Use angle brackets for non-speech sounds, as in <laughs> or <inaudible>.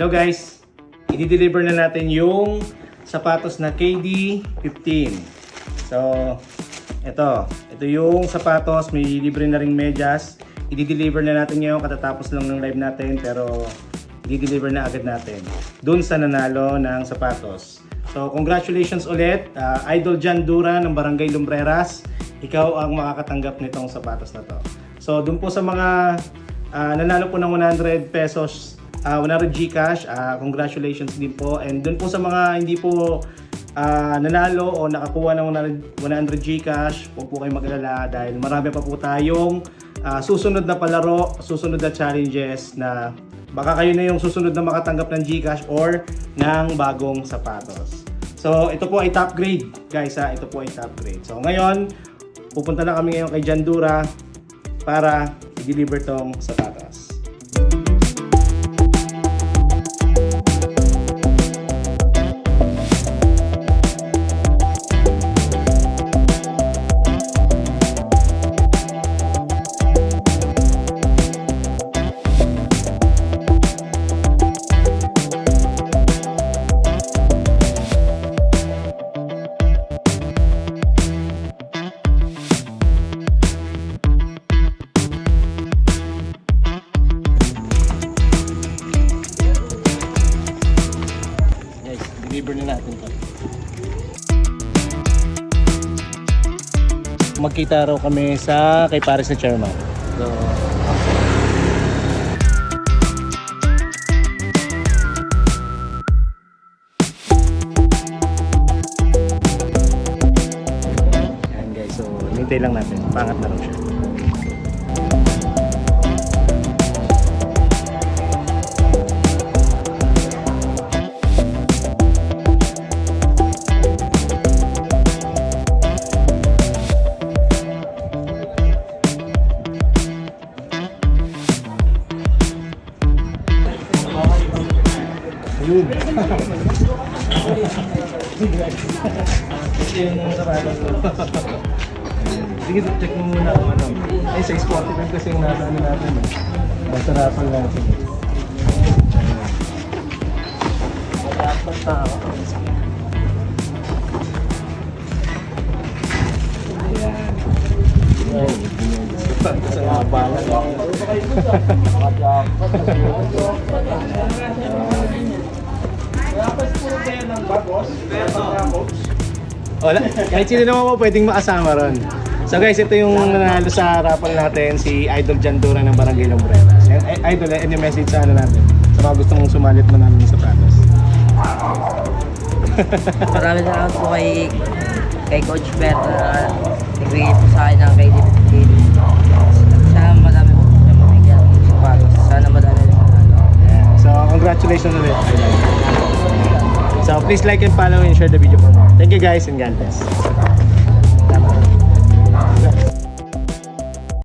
Hello guys, i-deliver na natin yung sapatos na KD15. So, ito. Ito yung sapatos, may libre na ring medyas. I-deliver na natin ngayon katatapos lang ng live natin pero i-deliver na agad natin. Doon sa nanalo ng sapatos. So, congratulations ulit. ah, Idol Jan Dura ng Barangay Lumbreras. Ikaw ang makakatanggap nitong sapatos na to. So, doon po sa mga ah, nanalo po ng 100 pesos Ah, 100 Gcash, ah, congratulations din po. And dun po sa mga hindi po ah, nanalo o nakakuha ng 100 100 Gcash, huwag po kayo mag-alala dahil marami pa po tayong ah, susunod na palaro, susunod na challenges na baka kayo na yung susunod na makatanggap ng Gcash or ng bagong sapatos. So, ito po ay top grade, guys ha. Ito po ay top grade. So, ngayon, pupunta na kami ngayon kay Jandura para i-deliver tong sapatos. Guys, deliver na natin to. Magkita raw kami sa kay Paris na chairman. So, Ayan guys, so hintay lang natin. Pangat na raw siya. Yun. Ito yung sapatos ko. Sige, check mo muna kung ano. Ay, size 45 kasi yung nasa ano natin. Eh. Masarapan natin. Masarapan tao. Ayan. Ayan. Sapatos ang haba na. Wala. Kahit sino naman po pwedeng makasama ron. So guys, ito yung nanalo sa raffle natin, si Idol Jandura ng Barangay Lumbreras. Yan, I- Idol, any message sa ano natin? Sa mga gusto mong sumalit mo namin sa sapatos. <laughs> Maraming salamat po kay kay Coach Bert na nagbigay po sa akin ng kay David Sana madami po siya mabigyan ng sapatos. Sana madami rin manalo. So congratulations ulit. Please like and follow and share the video for more. Thank you guys and God bless.